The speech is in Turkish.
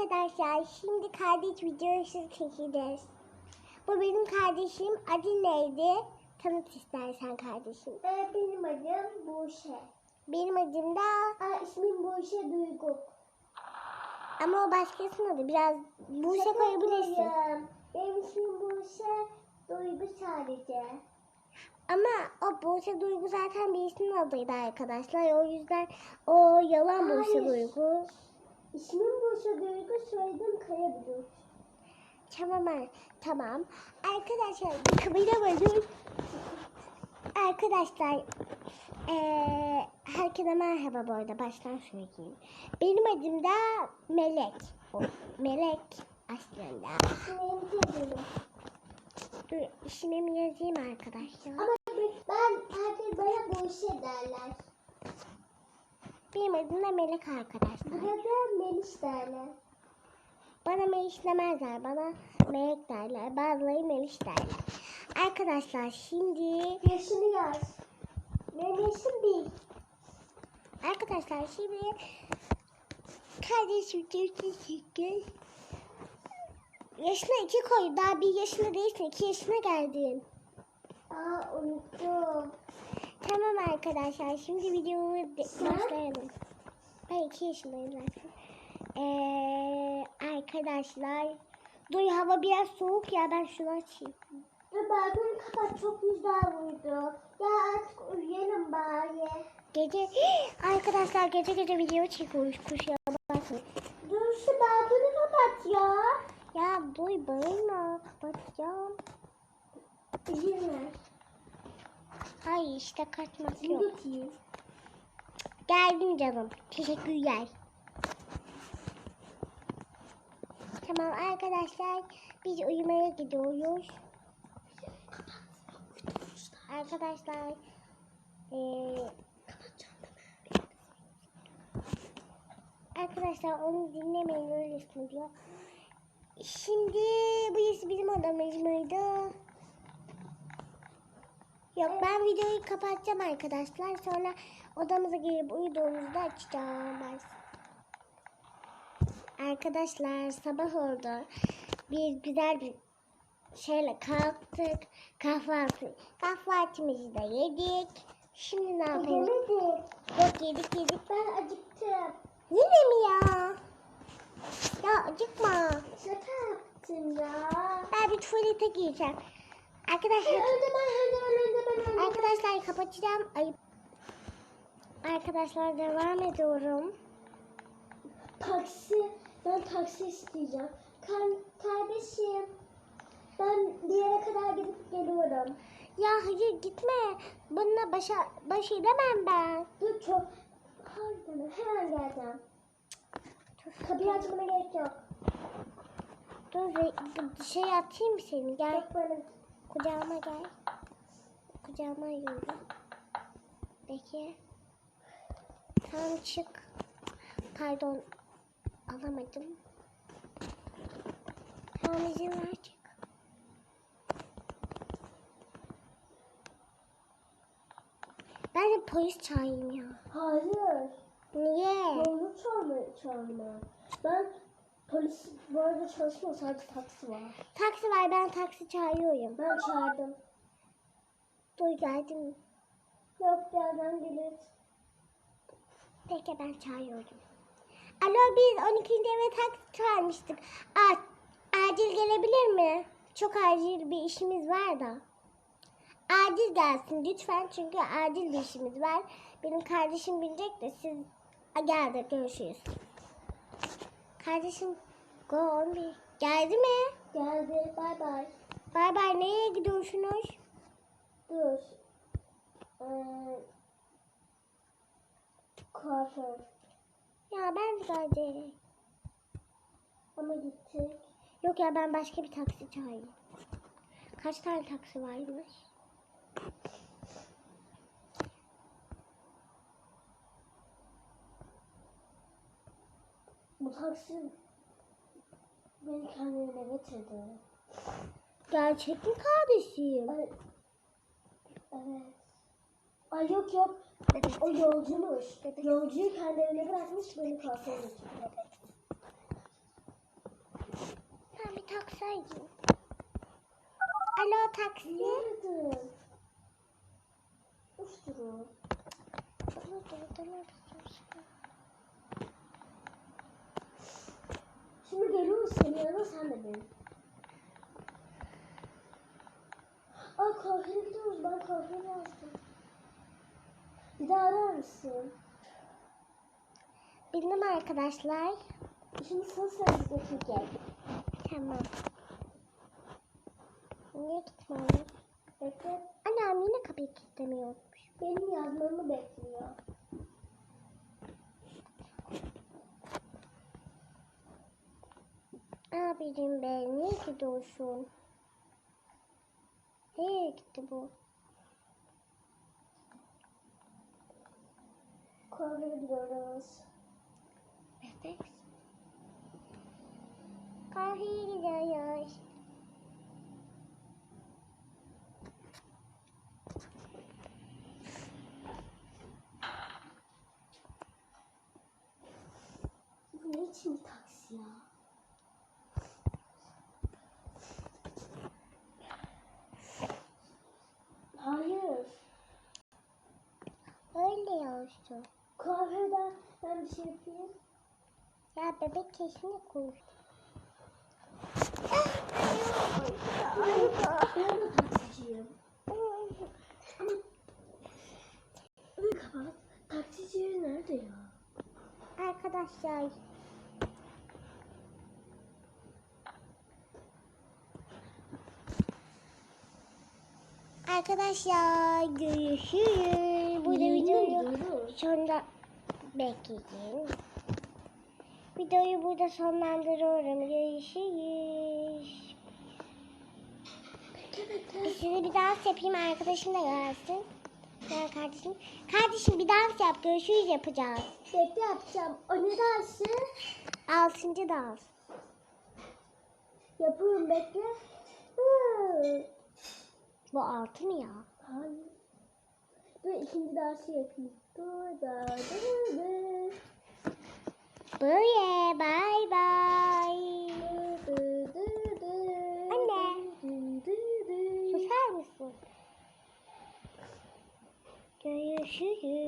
arkadaşlar. Şimdi kardeş videosu çekeceğiz. Bu benim kardeşim. Adı neydi? Tanıt istersen kardeşim. Ee, benim adım Buse. Benim adım da Aa, ismim Buse Duygu. ama o başkasının adı. Biraz Buse Şaka koyabilirsin. yapıyorum. Benim ismim Buse Duygu sadece. Ama o Buse Duygu zaten birisinin adıydı arkadaşlar. O yüzden o yalan Buse Hayır. Duygu. İsmim Buse Duygu, soyadım Karabulut. Tamam tamam. Arkadaşlar kıvıramadım. Arkadaşlar eee herkese merhaba bu arada baştan söyleyeyim. Benim adım da Melek. O, Melek aslında. Dur ismimi yazayım arkadaşlar. Ama ben herkes bana Buse derler. Benim adım da Melek arkadaşlar. Burada Melis derler. Bana Meliş demezler. Bana Melek derler. Bazıları Meliş derler. Arkadaşlar şimdi Yaşını yaz. Benim yaşım bir. Arkadaşlar şimdi kardeşim çekeceğiz. Yaşına iki koy. Daha bir yaşında değilsin. iki yaşına geldin. Aa unuttum. Tamam arkadaşlar. Şimdi Sen? başlayalım. Ben iki yaşındayım zaten. Ee, arkadaşlar. Dur hava biraz soğuk ya. Ben şunu açayım. Balkonu kapat çok güzel vurdu. Ya artık uyuyalım bari. Gece arkadaşlar gece gece video çekiyoruz. Kuşya bakın. Dur şu balkonu kapat ya. Ya dur bağırma. Kapatacağım. Ver. Hayır işte kaçmak Şunu yok. götüreyim. Geldim canım. Teşekkürler. Tamam arkadaşlar biz uyumaya gidiyoruz. Arkadaşlar eee Arkadaşlar onu dinlemeyin öyle diyor. Şimdi bu bizim odamız mıydı? Yok ben videoyu kapatacağım arkadaşlar. Sonra odamıza girip uyuduğumuzda açacağım. Ben. Arkadaşlar sabah oldu. Bir güzel bir şeyle kalktık. Kahvaltı. Kahvaltımızı da yedik. Şimdi ne yapalım? Yemedik. Yok yedik yedik. Ben acıktım. Yine mi ya? Ya acıkma. Şaka yaptım ya. Ben bir tuvalete gireceğim. Arkadaşlar. Arkadaşlar kapatacağım. Ay. Arkadaşlar devam ediyorum. Taksi. Ben taksi isteyeceğim. Kar- kardeşim. Ben bir yere kadar gidip geliyorum. Ya hayır gitme. Bununla başa, baş edemem ben. Dur çok. Pardon hemen geleceğim. Kapıyı açmana gerek yok. Dur şey atayım seni? Gel Yok. Kucağıma gel. Kucağıma yürü. Peki. Tamam çık. Pardon. Alamadım. Tamam izin ver çık. Ben de polis çağırayım ya. Hayır. Niye? Yolunu çağırma, çağırma. Ben polis bu arada çalışmıyor sadece taksi var. Taksi var ben taksi çağırıyorum. Ben çağırdım. Dur geldim. Yok birazdan gelir. Peki ben çağırıyorum. Alo biz 12. eve taksi çağırmıştık. A- acil gelebilir mi? Çok acil bir işimiz var da. Acil gelsin lütfen çünkü acil bir işimiz var. Benim kardeşim bilecek de siz A, geldi görüşürüz. Kardeşim go on bir. Geldi mi? Geldi. Bay bay. Bay bay nereye gidiyorsunuz? Dur. Ee, kuaför. Ya ben de geldim. Ama gittik. Yok ya ben başka bir taksi çağırayım. Kaç tane taksi varmış? Taksi beni kendine getirdi. Gerçek mi kardeşim? Ay, evet. Ay yok yok. O yolcumuş. Yolcuyu kendi evine bırakmış beni kuaföre götürdü. Ben bir taksaydım. Alo taksi. Nerede? Uf Duru. Dur dur dur dur. Şimdi senin yanına sen de bin. Aa kahveye gidiyoruz. Ben kahve yazdım. Bir daha arar mısın? Bildim arkadaşlar. Şimdi sana sen gel. Tamam. Niye gitmem? Bekle. Annem yine kapıyı kilitlemiyormuş. Benim yazmamı bekliyor. Abicim be niye gidiyorsun? Nereye gitti bu? Gidiyoruz. Evet. Kahveye gidiyoruz. Bu ne için taksi ya? Hayır. Öyle yazdı. Kahveden ben bir şey yapayım. Ya bebek kesin konuş. Ben de taksiciyim. Kapat. Taksici yeri nerede ya? Arkadaşlar. Arkadaşlar görüşürüz. Burada videoyu gidiyoruz? Bekleyin. Videoyu burada sonlandırıyorum. Görüşürüz. Size bir dans yapayım arkadaşım da gelsin. Gel kardeşim. Kardeşim bir dans yap. Görüşürüz yapacağız. Bekle yapacağım. O ne dersi? Altıncı dans. Yapıyorum bekle. Bu altı mı ya? Hayır. Dur ikinci dersi yapayım. Böyle bay bay. Anne. Susar mısın? Görüşürüz.